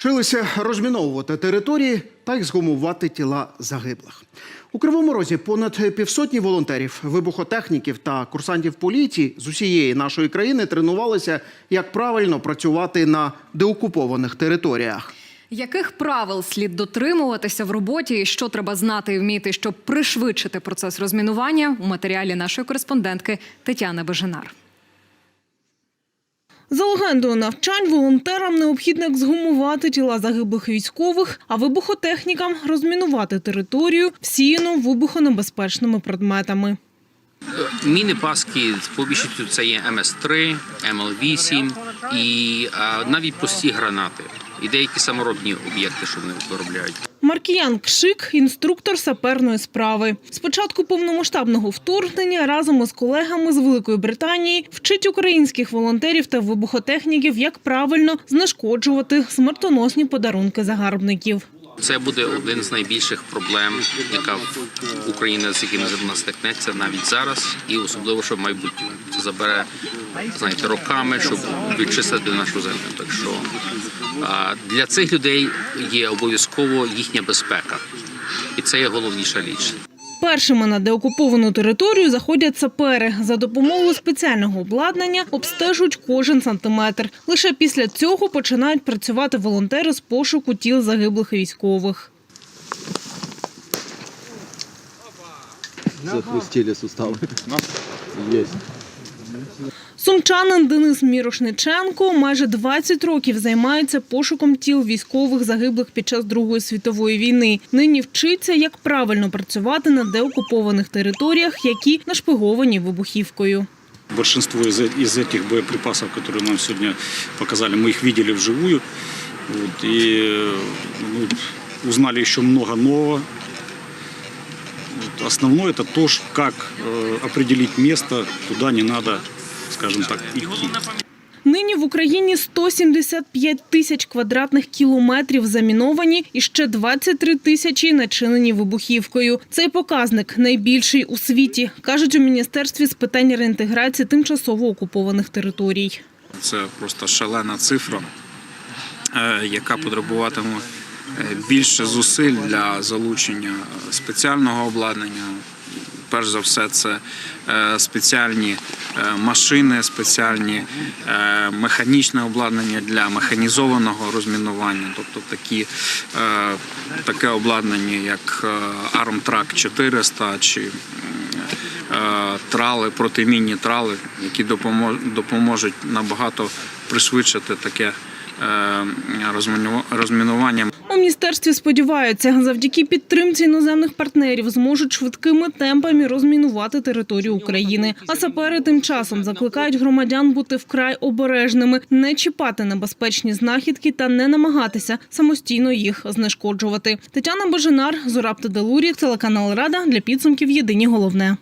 Вчилися розміновувати території та ексгумувати тіла загиблих. У Кривому Розі понад півсотні волонтерів, вибухотехніків та курсантів поліції з усієї нашої країни тренувалися, як правильно працювати на деокупованих територіях. Яких правил слід дотримуватися в роботі, і що треба знати і вміти, щоб пришвидшити процес розмінування у матеріалі нашої кореспондентки Тетяни Беженар. За легендою навчань волонтерам необхідно ексгумувати тіла загиблих військових, а вибухотехнікам розмінувати територію, всіяну вибухонебезпечними предметами. Міни паски по більшістю це є МС-3, МЛ-8 і навіть пусті гранати. І деякі саморобні об'єкти, що вони виробляють. Маркіян Кшик – інструктор саперної справи. З початку повномасштабного вторгнення разом із колегами з Великої Британії вчить українських волонтерів та вибухотехніків, як правильно знешкоджувати смертоносні подарунки загарбників. Це буде один з найбільших проблем, яка Україна з якими вона стикнеться навіть зараз, і особливо що в майбутньому. Це забере знаєте роками, щоб відчистити нашу землю. Так що для цих людей є обов'язково їхня безпека, і це є головніша річ. Першими на деокуповану територію заходять сапери. За допомогою спеціального обладнання обстежують кожен сантиметр. Лише після цього починають працювати волонтери з пошуку тіл загиблих військових. захрустили суставы. Есть. Сумчанин Денис Мірошниченко майже 20 років займається пошуком тіл військових загиблих під час Другої світової війни. Нині вчиться, як правильно працювати на деокупованих територіях, які нашпиговані вибухівкою. Большинство из, э- из этих боеприпасов, которые нам сегодня показали, мы их видели вживую. Вот, и э, ну, узнали еще много нового. Вот, основное это то, ш- как э, определить место, куда не надо, скажем так, идти. Нині в Україні 175 тисяч квадратних кілометрів заміновані і ще 23 тисячі начинені вибухівкою. Цей показник найбільший у світі, кажуть у міністерстві з питань реінтеграції тимчасово окупованих територій. Це просто шалена цифра, е, яка потребуватиме е, більше зусиль для залучення спеціального обладнання. Перш за все, це е, спеціальні е, машини, спеціальні е, механічне обладнання для механізованого розмінування, тобто такі, таке обладнання, як Armtrack 400 чи трали, протимінні трали, які допомо- допоможуть набагато пришвидшити таке розмінування. У міністерстві сподіваються, завдяки підтримці іноземних партнерів зможуть швидкими темпами розмінувати територію України. А сапери тим часом закликають громадян бути вкрай обережними, не чіпати небезпечні знахідки та не намагатися самостійно їх знешкоджувати. Тетяна Божинар, Зураб Теделурі, телеканал Рада для підсумків Єдині головне.